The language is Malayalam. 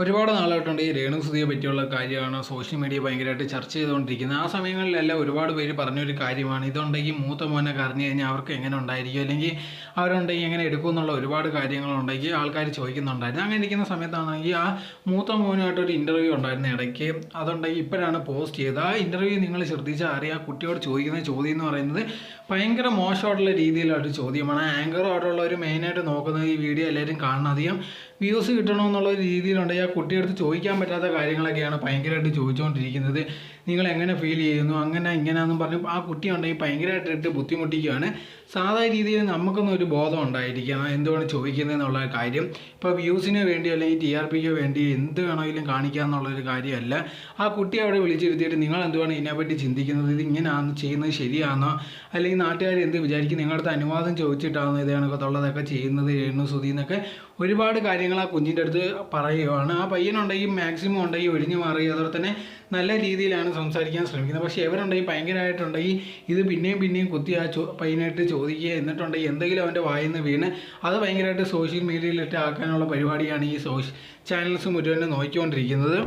ഒരുപാട് നാളായിട്ടുണ്ട് ഈ രേണു സുധിയെ പറ്റിയുള്ള കാര്യമാണ് സോഷ്യൽ മീഡിയ ഭയങ്കരമായിട്ട് ചർച്ച ചെയ്തുകൊണ്ടിരിക്കുന്നത്. ആ സമയങ്ങളിലെല്ലാം ഒരുപാട് പേര് പറഞ്ഞൊരു കാര്യമാണ്. ഇതുണ്ടെങ്കിൽ മൂത്ത മോനെ കറിഞ്ഞു കഴിഞ്ഞാൽ അവർക്ക് എങ്ങനെ ഉണ്ടായിരിക്കും? അല്ലെങ്കിൽ അവരുണ്ടെങ്കിൽ എങ്ങനെ എടുക്കും എന്നുള്ള ഒരുപാട് കാര്യങ്ങളുണ്ടെങ്കിൽ ആൾക്കാർ ചോദിക്കുന്നുണ്ടായിരുന്നു. അങ്ങനെ ഇരിക്കുന്ന സമയത്താണെങ്കിൽ ആ മൂത്ത മോനുമായിട്ടൊരു ഇന്റർവ്യൂ ഉണ്ടായിരുന്ന ഇടയ്ക്ക്. അതുണ്ടെങ്കിൽ ഇപ്പോഴാണ് പോസ്റ്റ് ചെയ്തത്. ആ ഇന്റർവ്യൂ നിങ്ങൾ ശ്രദ്ധിച്ചാൽ അറിയാം. കുട്ടിയോട് ചോദിക്കുന്ന ചോദ്യം എന്ന് പറയുന്നത് ഭയങ്കര മോശമായിട്ടുള്ള രീതിയിലുള്ള ചോദ്യമാണ്. ഒരു മെയിനായിട്ട് നോക്കുന്നത് ഈ വീഡിയോ എല്ലാവരും കാണണം അധികം വ്യൂസ് കിട്ടണമെന്നുള്ള രീതിയിലുണ്ടെങ്കിൽ ആ കുട്ടിയെടുത്ത് ചോദിക്കാൻ പറ്റാത്ത കാര്യങ്ങളൊക്കെയാണ് ഭയങ്കരമായിട്ട് ചോദിച്ചുകൊണ്ടിരിക്കുന്നത്. നിങ്ങൾ എങ്ങനെ ഫീൽ ചെയ്യുന്നു? അങ്ങനെ ഇങ്ങനെയാണെന്നും പറഞ്ഞു ആ കുട്ടി ഉണ്ടെങ്കിൽ ഭയങ്കരമായിട്ട് ബുദ്ധിമുട്ടിക്കുകയാണ് സാധാരണ രീതിയിൽ നമുക്കൊന്നും ഒരു ബോധം ഉണ്ടായിരിക്കണം എന്തുകൊണ്ട് ചോദിക്കുന്നതെന്നുള്ള കാര്യം. ഇപ്പോൾ വ്യൂസിന് വേണ്ടി അല്ലെങ്കിൽ ടി ആർ പിക്ക് വേണ്ടി എന്ത് വേണമെങ്കിലും കാണിക്കുക എന്നുള്ളൊരു കാര്യമല്ല. ആ കുട്ടി അവിടെ വിളിച്ചിരുത്തിയിട്ട് നിങ്ങൾ എന്തുവാണ് ഇതിനെപ്പറ്റി ചിന്തിക്കുന്നത്? ഇത് ഇങ്ങനെയാണെന്ന് ചെയ്യുന്നത് ശരിയാണോ അല്ലെങ്കിൽ നാട്ടുകാർ എന്ത് വിചാരിക്കും? നിങ്ങളുടെ അനുവാദം ചോദിച്ചിട്ടാണോ ഇത് കണക്കത്തുള്ളതൊക്കെ ചെയ്യുന്നത് എണ്ണു സുതി എന്നൊക്കെ ഒരുപാട് കാര്യങ്ങൾ ആ കുഞ്ഞിന്റെ അടുത്ത് പറയുകയാണ് ആ പയ്യനുണ്ടെങ്കിൽ മാക്സിമം ഉണ്ടെങ്കിൽ ഒഴിഞ്ഞു മാറി. അതുപോലെ തന്നെ നല്ല രീതിയിലാണ് സംസാരിക്കാൻ ശ്രമിക്കുന്നത്. പക്ഷേ എവരുണ്ടെങ്കിൽ ഭയങ്കരമായിട്ടുണ്ടെങ്കിൽ ഇത് പിന്നെയും പിന്നെയും കുത്തി ആ ചോ പയ്യനായിട്ട് ചോദിക്കുക. എന്നിട്ടുണ്ടെങ്കിൽ എന്തെങ്കിലും അവന്റെ വായിൽ നിന്ന് വീണ് അത് ഭയങ്കരമായിട്ട് സോഷ്യൽ മീഡിയയിലിട്ട് ആക്കാനുള്ള പരിപാടിയാണ് ഈ സോഷ്യ ചാനൽസ് മുഴുവൻ നോക്കിക്കൊണ്ടിരിക്കുന്നത്.